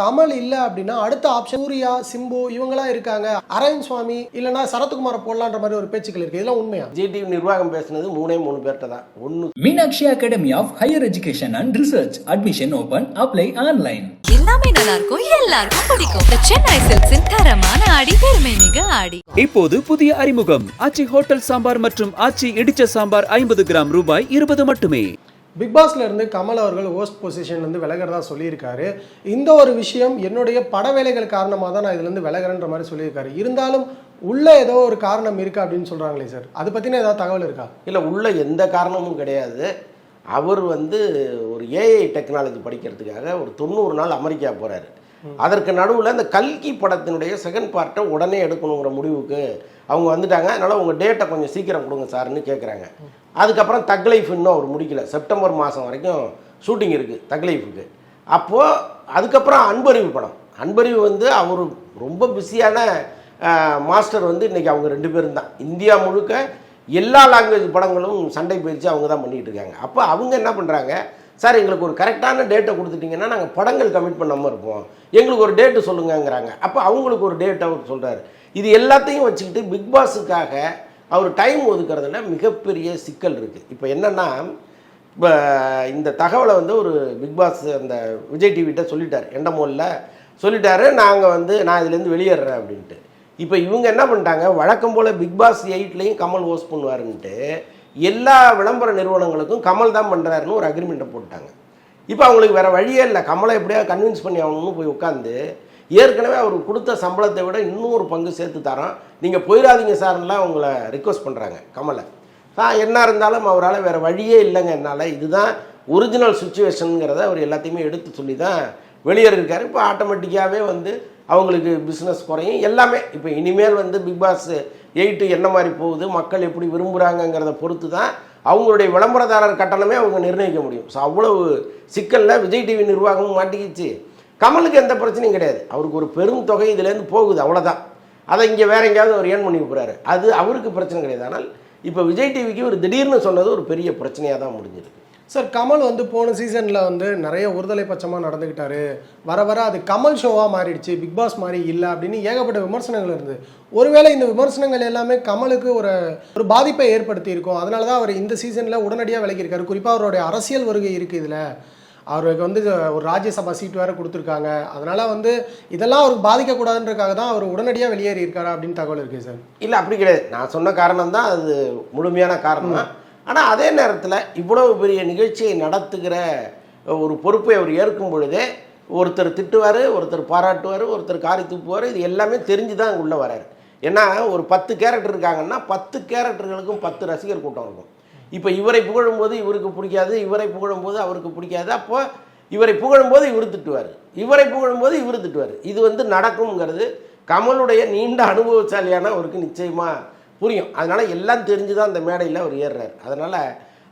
கமல் இல்ல அப்படின்னா அடுத்த ஆப்ஷன் சூர்யா சிம்பு இவங்கெல்லாம் இருக்காங்க. அரவிந்த் சுவாமி இல்லைன்னா சரத்குமாரை போடலான்ற மாதிரி ஒரு பேச்சுக்கள் இருக்கு. இதெல்லாம் உண்மையா? ஜிடிவி நிர்வாகம் பேசுனது மூணே மூணு பேர்கிட்ட தான். ஒன்று Meenakshi academy of higher education and research admission open apply online எல்லாமே நல்லா இருக்கும் எல்லாருக்கும் பிடிக்கும். சென்னை சில்க்ஸின் தரமான ஆடி பெருமை மிக ஆடி. இப்போது புதிய அறிமுகம். ஆச்சி ஹோட்டல் சாம்பார் மற்றும் ஆச்சி இடிச்ச சாம்பார் ஐம்பது கிராம் ரூபாய் இருபது மட்டுமே. பிக் பாஸ்ல இருந்து கமல் அவர்கள் ஹோஸ்ட் பொசிஷன்லேருந்து விலகிறதா சொல்லியிருக்காரு. இந்த ஒரு விஷயம் என்னுடைய பட வேலைகள் காரணமாக தான் நான் இதுலேருந்து விலகிறேன்ற மாதிரி சொல்லியிருக்காரு. இருந்தாலும் உள்ள ஏதோ ஒரு காரணம் இருக்கா அப்படின்னு சொல்கிறாங்களே சார் அதை பற்றின ஏதாவது தகவல் இருக்கா? இல்லை உள்ள எந்த காரணமும் கிடையாது. அவர் வந்து ஒரு ஏஐ டெக்னாலஜி படிக்கிறதுக்காக ஒரு தொண்ணூறு நாள் அமெரிக்கா போகிறாரு அதற்கு நடுவில் இந்த கல்கி படத்தினுடைய செகண்ட் பார்ட்டை உடனே எடுக்கணுங்கிற முடிவுக்கு அவங்க வந்துட்டாங்க. அதனால் உங்கள் டேட்டை கொஞ்சம் சீக்கிரம் கொடுங்க சார்னு கேட்குறாங்க அதுக்கப்புறம் தக் லைஃப் இன்னும் அவர் முடிக்கல. செப்டம்பர் மாதம் வரைக்கும் ஷூட்டிங் இருக்குது தக் லைஃபுக்கு அப்போது அதுக்கப்புறம் அன்பறிவு படம். அன்பறிவு வந்து அவர் ரொம்ப பிஸியான மாஸ்டர் வந்து இன்றைக்கி அவங்க ரெண்டு பேரும் தான். இந்தியா முழுக்க எல்லா லாங்குவேஜ் படங்களும் சண்டை பயிற்சி அவங்க தான் பண்ணிகிட்டு இருக்காங்க. அப்போ அவங்க என்ன பண்ணுறாங்க சார் எங்களுக்கு ஒரு கரெக்டான டேட்டை கொடுத்துட்டிங்கன்னா நாங்கள் படங்கள் கமிட் பண்ணாமல் இருப்போம். எங்களுக்கு ஒரு டேட்டு சொல்லுங்கங்கிறாங்க. அப்போ அவங்களுக்கு ஒரு டேட் அவர் சொல்கிறாரு இது எல்லாத்தையும் வச்சுக்கிட்டு பிக் பாஸுக்காக அவர் டைம் ஒதுக்கிறதுல மிகப்பெரிய சிக்கல் இருக்குது இப்போ என்னென்னா இப்போ இந்த தகவலை வந்து ஒரு பிக் பாஸ் அந்த விஜய் டிவிட்ட சொல்லிட்டார். எண்டமோலில் சொல்லிட்டாரு நாங்கள் வந்து நான் இதுலேருந்து வெளியேறேன் அப்படின்ட்டு. இப்போ இவங்க என்ன பண்ணிட்டாங்க வழக்கம் போல் பிக் பாஸ் எயிட்லேயும் கமல் ஹோஸ்ட் பண்ணுவாருன்ட்டு எல்லா விளம்பர நிறுவனங்களுக்கும் கமல் தான் பண்ணுறாருன்னு ஒரு அக்ரிமெண்ட்டை போட்டாங்க. இப்போ அவங்களுக்கு வேறு வழியே இல்லை. கமலை எப்படியாவது கன்வின்ஸ் பண்ணி ஆகணும்னு போய் உட்காந்து ஏற்கனவே அவர் கொடுத்த சம்பளத்தை விட இன்னும் ஒரு பங்கு சேர்த்து தரோம் நீங்கள் போயிடாதீங்க சார்லாம் அவங்கள ரிக்வஸ்ட் பண்ணுறாங்க கமலை. தான் என்ன இருந்தாலும் அவரால் வேறு வழியே இல்லைங்க என்னால். இதுதான் ஒரிஜினல் சுச்சுவேஷனுங்கிறத அவர் எல்லாத்தையுமே எடுத்து சொல்லி தான் வெளியேறிருக்காரு. இப்போ ஆட்டோமேட்டிக்காகவே வந்து அவங்களுக்கு பிஸ்னஸ் குறையும். எல்லாமே இப்போ இனிமேல் வந்து பிக் பாஸ் எயிட்டு என்ன மாதிரி போகுது மக்கள் எப்படி விரும்புகிறாங்கங்கிறத பொறுத்து தான் அவங்களுடைய விளம்பரதாரர் கட்டணமே அவங்க நிர்ணயிக்க முடியும். ஸோ அவ்வளவு சிக்கலில் விஜய் டிவி நிர்வாகமும் மாட்டிக்கிச்சு. கமலுக்கு எந்த பிரச்சனையும் கிடையாது. அவருக்கு ஒரு பெரும் தொகை இதுலேருந்து போகுது அவ்வளோதான் அதை இங்கே வேற எங்கேயாவது அவர் ஏர்ன் பண்ணி போகிறாரு அது அவருக்கு பிரச்சனை கிடையாது. ஆனால் இப்போ விஜய் டிவிக்கு ஒரு திடீர்னு சொன்னது ஒரு பெரிய பிரச்சனையாக தான் முடிஞ்சிருக்கு. சார் கமல் வந்து போன சீசனில் வந்து நிறைய ஒருதலை பட்சமாக நடந்துக்கிட்டாரு வர வர அது கமல் ஷோவாக மாறிடுச்சு பிக் பாஸ் மாதிரி இல்லை அப்படின்னு ஏகப்பட்ட விமர்சனங்கள் இருந்தது. ஒருவேளை இந்த விமர்சனங்கள் எல்லாமே கமலுக்கு ஒரு ஒரு பாதிப்பை ஏற்படுத்தி இருக்கும் அதனால தான் அவர் இந்த சீசனில் உடனடியாக விலகியிருக்காரு. குறிப்பாக அவருடைய அரசியல் வருகை இருக்குது இதில். அவருக்கு வந்து ஒரு ராஜ்யசபா சீட் வேறு கொடுத்துருக்காங்க. அதனால் வந்து இதெல்லாம் அவருக்கு பாதிக்கக்கூடாதுன்றக்காக தான் அவர் உடனடியாக வெளியேறி இருக்காரா அப்படின்னு தகவல் இருக்குது சார். இல்லை அப்படி கிடையாது. நான் சொன்ன காரணம் தான் அது முழுமையான காரணம். ஆனால் அதே நேரத்தில் இவ்வளவு பெரிய நிகழ்ச்சியை நடத்துகிற ஒரு பொறுப்பை அவர் ஏற்கும் பொழுதே ஒருத்தர் திட்டுவார் ஒருத்தர் பாராட்டுவார் ஒருத்தர் காரி துப்புவார் இது எல்லாமே தெரிஞ்சு தான் உள்ளே வராரு. ஏன்னா ஒரு பத்து கேரக்டர் இருக்காங்கன்னா பத்து கேரக்டர்களுக்கும் பத்து ரசிகர் கூட்டம் இருக்கும். இப்போ இவரை புகழும்போது இவருக்கு பிடிக்காது இவரை புகழும்போது அவருக்கு பிடிக்காது அப்போ இவரை புகழும்போது இவர் திட்டுவார். இவரை புகழும்போது இவர் திட்டுவார். இது வந்து நடக்குங்கிறது கமலுடைய நீண்ட அனுபவசாலியான அவருக்கு நிச்சயமாக புரியும். அதனால் எல்லாம் தெரிஞ்சு தான் அந்த மேடையில் அவர் ஏறுறார். அதனால்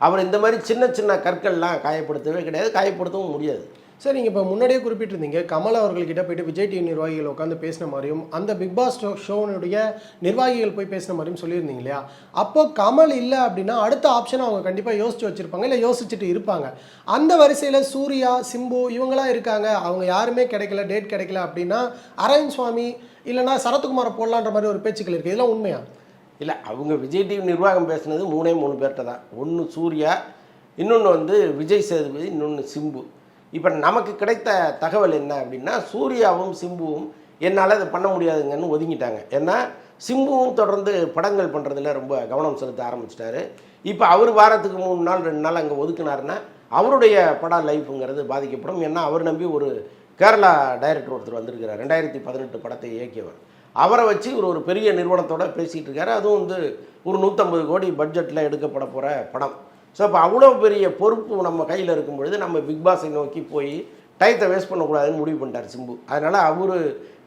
அவர் இந்த மாதிரி சின்ன சின்ன கற்கள்லாம் காயப்படுத்தவே கிடையாது. காயப்படுத்தவும் முடியாது. சார் நீங்கள் இப்போ முன்னாடியே குறிப்பிட்டிருந்தீங்க. கமல் அவர்கள்கிட்ட போயிட்டு விஜய் டிவி நிர்வாகிகள் உட்காந்து பேசின மாதிரியும் அந்த பிக் பாஸ் ஷோ ஷோனுடைய நிர்வாகிகள் போய் பேசின மாதிரியும் சொல்லியிருந்தீங்க இல்லையா? அப்போ கமல் இல்லை அப்படின்னா அடுத்த ஆப்ஷன் அவங்க கண்டிப்பாக யோசிச்சு வச்சுருப்பாங்க. இல்லை யோசிச்சுட்டு இருப்பாங்க. அந்த வரிசையில் சூர்யா சிம்பு இவங்களாம் இருக்காங்க. அவங்க யாருமே கிடைக்கல டேட் கிடைக்கல அப்படின்னா அரவிந்த் சுவாமி இல்லைன்னா சரத்குமாரை போடலான்ற மாதிரி ஒரு பேச்சுக்கள் இருக்குது இதெல்லாம் உண்மையா? இல்லை அவங்க விஜய் டிவி நிர்வாகம் பேசுனது மூணே மூணு பேர்கிட்ட தான். ஒன்று சூர்யா இன்னொன்று வந்து விஜய் சேதுபதி இன்னொன்று சிம்பு. இப்போ நமக்கு கிடைத்த தகவல் என்ன அப்படின்னா சூர்யாவும் சிம்புவும் என்னால் அதை பண்ண முடியாதுங்கன்னு ஒதுங்கிட்டாங்க. ஏன்னா சிம்புவும் தொடர்ந்து படங்கள் பண்ணுறதுல ரொம்ப கவனம் செலுத்த ஆரம்பிச்சிட்டாரு. இப்போ அவர் வாரத்துக்கு மூணு நாள் ரெண்டு நாள் அங்கே ஒதுக்குனாருன்னா அவருடைய பட லைஃப்புங்கிறது பாதிக்கப்படும். ஏன்னா அவர் நம்பி ஒரு கேரளா டைரக்டர் ஒருத்தர் வந்திருக்கிறார். ரெண்டாயிரத்தி பதினெட்டு படத்தை இயக்கியவர். அவரை வச்சு இவர் ஒரு பெரிய நிறுவனத்தோட பேசிகிட்டு இருக்காரு. அதுவும் வந்து ஒரு நூற்றம்பது கோடி பட்ஜெட்டில் எடுக்கப்பட போகிற படம். ஸோ அப்போ அவ்வளோ பெரிய பொறுப்பு நம்ம கையில் இருக்கும் பொழுது நம்ம பிக் பாஸை நோக்கி போய் டயத்தை வேஸ்ட் பண்ணக்கூடாதுன்னு முடிவு பண்ணிட்டார் சிம்பு. அதனால் அவர்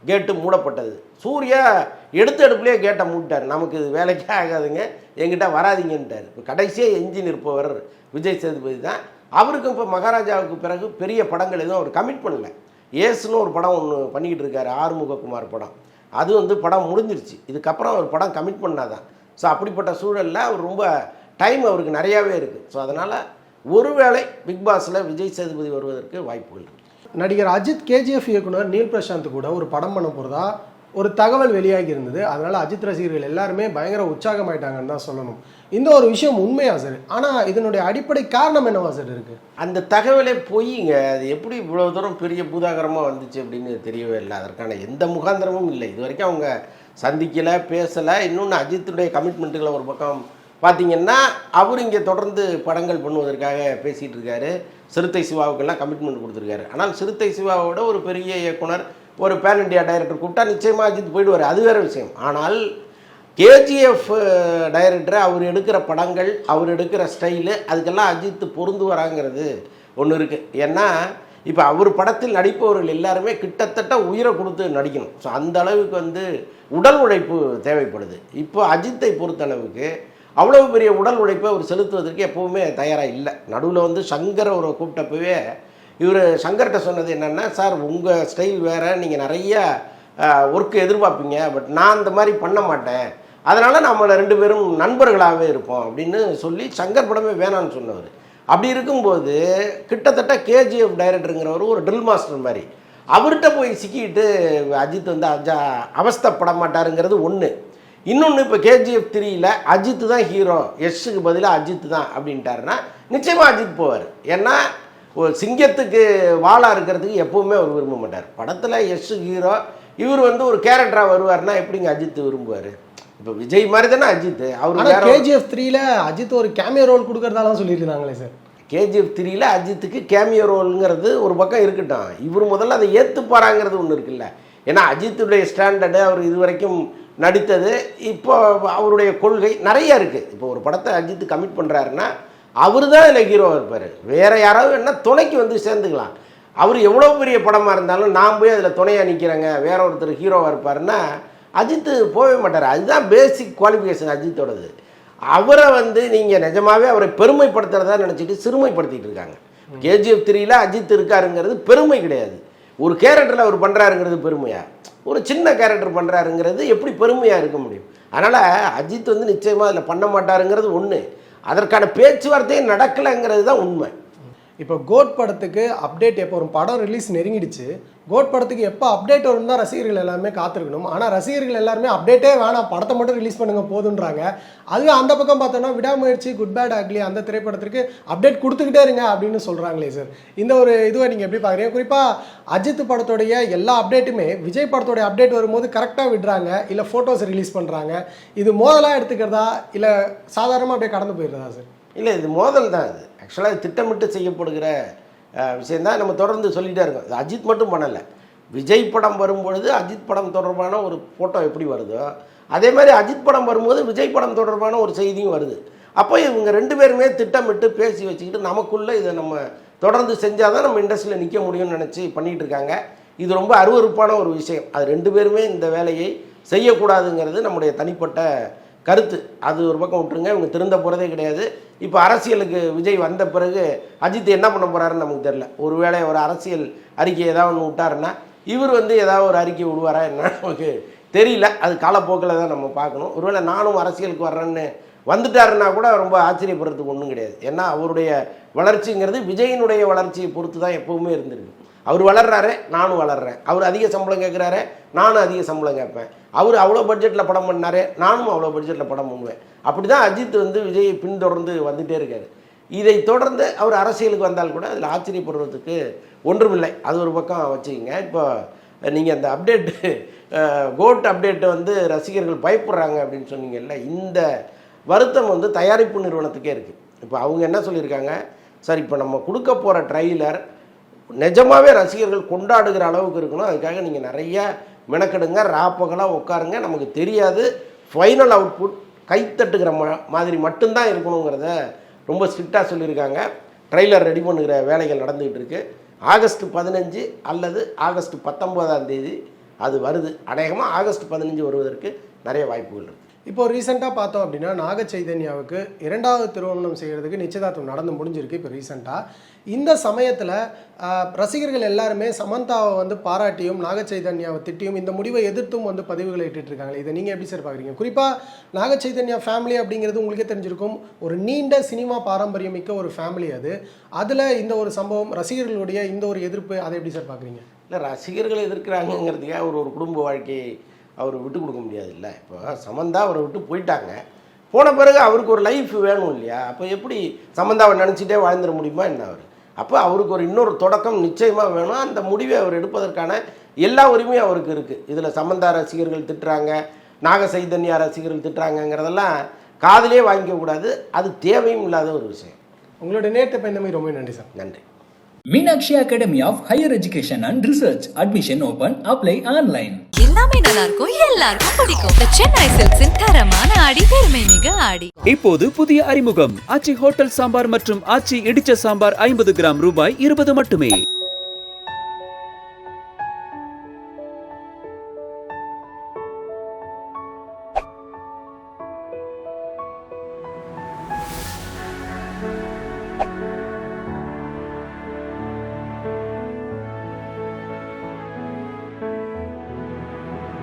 கேட்டு மூடப்பட்டது. சூர்யா எடுத்த எடுப்புலேயே கேட்டை மூடிட்டார். நமக்கு இது வேலைக்கே ஆகாதுங்க. எங்கிட்ட வராதீங்கன்ட்டார். இப்போ கடைசியாக எஞ்சின் இருப்பவர் விஜய் சேதுபதி தான். அவருக்கும் இப்போ மகாராஜாவுக்கு பிறகு பெரிய படங்கள் எதுவும் அவர் கமிட் பண்ணல. ஏசுன்னு ஒரு படம் ஒன்று பண்ணிக்கிட்டு இருக்காரு. ஆறுமுகக்குமார் படம். அது வந்து படம் முடிஞ்சிருச்சு. இதுக்கப்புறம் அவர் படம் கமிட் பண்ணாதான். ஸோ அப்படிப்பட்ட சூழலில் அவர் ரொம்ப டைம் அவருக்கு நிறையாவே இருக்குது ஸோ அதனால் ஒருவேளை பிக் பாஸில் விஜய் சேதுபதி வருவதற்கு வாய்ப்புகள் நடிகர் அஜித் கேஜிஎஃப் இயக்குனர் நீல் பிரசாந்த் கூட ஒரு படம் பண்ண போகிறதா ஒரு தகவல் வெளியாகி இருந்தது அதனால் அஜித் ரசிகர்கள் எல்லாருமே பயங்கர உற்சாகமாயிட்டாங்கன்னு தான் சொல்லணும். இந்த ஒரு விஷயம் உண்மையா சார் ஆனால் இதனுடைய அடிப்படை காரணம் என்னவா சார் இருக்கு? அந்த தகவலே பொய்ங்க. அது எப்படி இவ்வளோ தூரம் பெரிய பூதாகரமாக வந்துச்சு அப்படின்னு தெரியவே இல்லை. அதற்கான எந்த முகாந்திரமும் இல்லை. இது வரைக்கும் அவங்க சந்திக்கலை பேசலை. இன்னொன்று அஜித்துடைய கமிட்மெண்ட்டுகளை ஒரு பக்கம் பார்த்தீங்கன்னா அவர் இங்கே தொடர்ந்து படங்கள் பண்ணுவதற்காக பேசிகிட்டு இருக்காரு. சிறுத்தை சிவாவுக்கெல்லாம் கமிட்மெண்ட் கொடுத்துருக்காரு. ஆனால் சிறுத்தை சிவாவோட ஒரு பெரிய இயக்குனர் ஒரு பேன் இண்டியா டைரக்டர் கூப்பிட்டா நிச்சயமாக அஜித் போயிடுவார். அது வேறு விஷயம். ஆனால் கேஜிஎஃப் டைரக்டர் அவர் எடுக்கிற படங்கள் அவர் எடுக்கிற ஸ்டைலு அதுக்கெல்லாம் அஜித் பொருந்துவராங்கிறது ஒன்று இருக்குது ஏன்னா இப்போ அவர் படத்தில் நடிப்பவர்கள் எல்லாருமே கிட்டத்தட்ட உயிரை கொடுத்து நடிக்கணும். ஸோ அந்த அளவுக்கு வந்து உடல் உழைப்பு தேவைப்படுது. இப்போ அஜித்தை பொறுத்தளவுக்கு அவ்வளவு பெரிய உடல் உழைப்பை அவர் செலுத்துவதற்கு எப்போவுமே தயாராக இல்லை. நடுவில் வந்து சங்கர் அவரை கூப்பிட்டப்பவே இவர் சங்கர்கிட்ட சொன்னது என்னென்னா சார் உங்கள் ஸ்டைல் வேறு. நீங்கள் நிறைய ஒர்க்கு எதிர்பார்ப்பீங்க. பட் நான் அந்த மாதிரி பண்ண மாட்டேன். அதனால் நம்மளை ரெண்டு பேரும் நண்பர்களாகவே இருப்போம். அப்படின்னு சொல்லி சங்கர் படமே வேணான்னு சொன்னவர். அப்படி இருக்கும்போது கிட்டத்தட்ட கேஜிஎஃப் டைரக்டருங்கிறவர் ஒரு ட்ரில் மாஸ்டர் மாதிரி. அவர்கிட்ட போய் சிக்கிட்டு அஜித் வந்து அஜா அவஸ்தப்பட மாட்டாருங்கிறது ஒன்று இன்னொன்று இப்போ கேஜிஎஃப் த்ரீயில் அஜித் தான் ஹீரோ யஷ்ஷுக்கு பதிலாக அஜித் தான். அப்படின்ட்டாருன்னா நிச்சயமாக அஜித் போவார். ஏன்னா ஒரு சிங்கத்துக்கு வாழா இருக்கிறதுக்கு எப்பவுமே அவர் விரும்ப மாட்டார். படத்தில் யஷ் ஹீரோ இவர் வந்து ஒரு கேரக்டராக வருவார்னா எப்படிங்க அஜித் விரும்புவார்? இப்போ விஜய் மாதிரி தானே அஜித். அவர் கேஜிஎஃப் த்ரீல அஜித் ஒரு கேமியோ ரோல் கொடுக்கறதாலாம் சொல்லியிருந்தாங்களே சார் கேஜிஎஃப் த்ரீல அஜித்துக்கு கேமியோ ரோலுங்கிறது ஒரு பக்கம் இருக்கட்டும். இவர் முதல்ல அதை ஏற்றுப்பாராங்கிறது ஒன்று இருக்குல்ல. ஏன்னா அஜித்துடைய ஸ்டாண்டர்டு அவர் இது வரைக்கும் நடித்தது. இப்போ அவருடைய கொள்கை நிறைய இருக்குது இப்போ ஒரு படத்தை அஜித் கமிட் பண்ணுறாருன்னா அவர் தான் இதில் ஹீரோவாக இருப்பார் வேறு யாராவது என்ன துணைக்கு வந்து சேர்ந்துக்கலாம். அவர் எவ்வளோ பெரிய படமாக இருந்தாலும் நான் போய் அதில் துணையாக நிற்கிறேங்க வேற ஒருத்தர் ஹீரோவாக இருப்பாருன்னா அஜித்து போகவே மாட்டார். அதுதான் பேசிக் குவாலிஃபிகேஷன் அஜித்தோடது. அவரை வந்து நீங்கள் நிஜமாவே அவரை பெருமைப்படுத்துறதா நினச்சிட்டு சிறுமைப்படுத்திட்டு இருக்காங்க. கேஜிஎஃப் த்ரீல அஜித் இருக்காருங்கிறது பெருமை கிடையாது. ஒரு கேரக்டரில் அவர் பண்ணுறாருங்கிறது பெருமையா? ஒரு சின்ன கேரக்டர் பண்ணுறாருங்கிறது எப்படி பெருமையாக இருக்க முடியும்? அதனால் அஜித் வந்து நிச்சயமாக அதில் பண்ண மாட்டாருங்கிறது ஒன்று அதற்கான பேச்சுவார்த்தையும் நடக்கலைங்கிறது தான் உண்மை. இப்போ கோட் படத்துக்கு அப்டேட் எப்போ வரும்? படம் ரிலீஸ் நெருங்கிடுச்சு. கோட் படத்துக்கு எப்போ அப்டேட் வரும் தான் ரசிகர்கள் எல்லாருமே காத்திருக்கணும். ஆனால் ரசிகர்கள் எல்லாருமே அப்டேட்டே வேணாம். படத்தை மட்டும் ரிலீஸ் பண்ணுங்க போதுன்றாங்க. அதுவே அந்த பக்கம் பார்த்தோன்னா விடாமுயற்சி குட் பேட் ஆக்லி அந்த திரைப்படத்திற்கு அப்டேட் கொடுத்துக்கிட்டே இருங்க அப்படின்னு சொல்கிறாங்களே சார் இந்த ஒரு இதுவை நீங்கள் எப்படி பார்க்குறீங்க? குறிப்பாக அஜித் படத்துடைய எல்லா அப்டேட்டுமே விஜய் படத்துடைய அப்டேட் வரும்போது கரெக்டாக விடுறாங்க இல்லை ஃபோட்டோஸ் ரிலீஸ் பண்ணுறாங்க இது மோதலாக எடுத்துக்கிறதா இல்லை சாதாரணமாக அப்படியே கடந்து போயிடுறதா சார் இல்லை இது மோதல் தான் இது. ஆக்சுவலாக இது திட்டமிட்டு செய்யப்படுகிற விஷயந்தான் நம்ம தொடர்ந்து சொல்லிகிட்டே இருக்கோம். இது அஜித் மட்டும் பண்ணலை. விஜய் படம் வரும்பொழுது அஜித் படம் தொடர்பான ஒரு ஃபோட்டோ எப்படி வருதோ அதே மாதிரி அஜித் படம் வரும்போது விஜய் படம் தொடர்பான ஒரு செய்தியும் வருது. அப்போ இவங்க ரெண்டு பேருமே திட்டமிட்டு பேசி வச்சுக்கிட்டு நமக்குள்ளே இதை நம்ம தொடர்ந்து செஞ்சால் தான் நம்ம இண்டஸ்ட்ரியில் நிற்க முடியும்னு நினச்சி பண்ணிகிட்டு இருக்காங்க. இது ரொம்ப அருவருப்பான ஒரு விஷயம். அது ரெண்டு பேருமே இந்த வேலையை செய்யக்கூடாதுங்கிறது நம்முடைய தனிப்பட்ட கருத்து. அது ஒரு பக்கம் விட்டுருங்க இவங்க திருந்த போகிறதே கிடையாது. இப்போ அரசியலுக்கு விஜய் வந்த பிறகு அஜித் என்ன பண்ண போகிறாருன்னு நமக்கு தெரில ஒருவேளை ஒரு அரசியல் அறிக்கை ஏதாவது ஒன்று விட்டாருன்னா இவர் வந்து ஏதாவது ஒரு அறிக்கை விடுவாரா என்ன நமக்கு தெரியல. அது காலப்போக்கில் தான் நம்ம பார்க்கணும். ஒருவேளை நானும் அரசியலுக்கு வர்றேன்னு வந்துட்டாருன்னா கூட ரொம்ப ஆச்சரியப்படுறதுக்கு ஒன்றும் கிடையாது. ஏன்னா அவருடைய வளர்ச்சிங்கிறது விஜயினுடைய வளர்ச்சியை பொறுத்து தான் எப்போவுமே இருந்திருக்கு. அவர் வளர்றாரு நானும் வளர்றேன். அவர் அதிக சம்பளம் கேட்குறாரு நானும் அதிக சம்பளம் கேட்பேன். அவர் அவ்வளோ பட்ஜெட்டில் படம் பண்ணாரு நானும் அவ்வளோ பட்ஜெட்டில் படம் பண்ணுவேன். அப்படி தான் அஜித் வந்து விஜயை பின்தொடர்ந்து வந்துகிட்டே இருக்காரு. இதை தொடர்ந்து அவர் அரசியலுக்கு வந்தால் கூட அதில் ஆச்சரியப்படுறதுக்கு ஒன்றுமில்லை. அது ஒரு பக்கம் வச்சுக்கோங்க. இப்போ நீங்கள் அந்த அப்டேட்டு கோட் அப்டேட்டை வந்து ரசிகர்கள் பயப்படுறாங்க அப்படின்னு சொன்னீங்கல்ல இந்த வருத்தம் வந்து தயாரிப்பு நிறுவனத்துக்கே இருக்குது இப்போ அவங்க என்ன சொல்லியிருக்காங்க? சார் இப்போ நம்ம கொடுக்க போகிற ட்ரைலர் நிஜமாவே ரசிகர்கள் கொண்டாடுகிற அளவுக்கு இருக்கணும். அதுக்காக நீங்கள் நிறைய மெனக்கெடுங்க ராப்பகலாக உட்காருங்க. நமக்கு தெரியாது. ஃபைனல் அவுட்புட் கைத்தட்டுக்கிற மா மாதிரி மட்டும்தான் இருக்கணுங்கிறத ரொம்ப ஸ்ட்ரிக்டாக சொல்லியிருக்காங்க. ட்ரைலர் ரெடி பண்ணுகிற வேலைகள் நடந்துகிட்டு இருக்குது ஆகஸ்ட் பதினஞ்சு அல்லது ஆகஸ்ட் பத்தொம்போதாம் தேதி அது வருது. அநேகமாக ஆகஸ்ட் பதினஞ்சு வருவதற்கு நிறைய வாய்ப்புகள் இருக்குது இப்போ ரீசெண்டாக பார்த்தோம் அப்படின்னா நாக சைதன்யாவுக்கு இரண்டாவது திருமணம் செய்கிறதுக்கு நிச்சயதார்த்தம் நடந்து முடிஞ்சிருக்கு இப்போ ரீசெண்டாக இந்த சமயத்தில் ரசிகர்கள் எல்லாருமே சமந்தாவை வந்து பாராட்டியும் நாக சைதன்யாவை திட்டியும் இந்த முடிவை எதிர்த்தும் வந்து பதிவுகளை இட்டுட்டு இதை நீங்கள் எப்படி சார் பார்க்குறீங்க குறிப்பாக நாக சைதன்யா ஃபேமிலி அப்படிங்கிறது உங்களுக்கே தெரிஞ்சிருக்கும். ஒரு நீண்ட சினிமா பாரம்பரியம் மிக்க ஒரு ஃபேமிலி அது. அதில் இந்த ஒரு சம்பவம் ரசிகர்களுடைய இந்த ஒரு எதிர்ப்பு அதை எப்படி சார் பார்க்குறீங்க இல்லை ரசிகர்கள் எதிர்க்கிறாங்கங்கிறதுக்காக ஒரு ஒரு குடும்ப வாழ்க்கையை அவர் விட்டு கொடுக்க முடியாது இல்லை இப்போ சமந்தா அவரை விட்டு போயிட்டாங்க. போன பிறகு அவருக்கு ஒரு லைஃப் வேணும் இல்லையா? அப்போ எப்படி சமந்தாவை நினச்சிட்டே வாழ்ந்துட முடியுமா என்ன அவர்? அப்போ அவருக்கு ஒரு இன்னொரு தொடக்கம் நிச்சயமாக வேணும். அந்த முடிவை அவர் எடுப்பதற்கான எல்லா உரிமையும் அவருக்கு இருக்குது இதில் சமந்தா ரசிகர்கள் திட்டுறாங்க நாக சைதன்யா ரசிகர்கள் திட்டுறாங்கங்கிறதெல்லாம் காதிலே வாங்கிக்க கூடாது. அது தேவையும் இல்லாத ஒரு விஷயம். உங்களோட நேற்று பயந்தமை ரொம்ப நன்றி சார். நன்றி. Meenakshi Academy of Higher Education and Research. Admission open. Apply online. எல்லாமே நல்லா இருக்கும் எல்லாருக்கும் பிடிக்கும் சென்னை சில்க்ஸின் தரமான ஆடி பெருமை மிக ஆடி இப்போது புதிய அறிமுகம் ஆச்சி ஹோட்டல் சாம்பார் மற்றும் ஆச்சி இடிச்ச சாம்பார் ஐம்பது கிராம் ரூபாய் இருபது மட்டுமே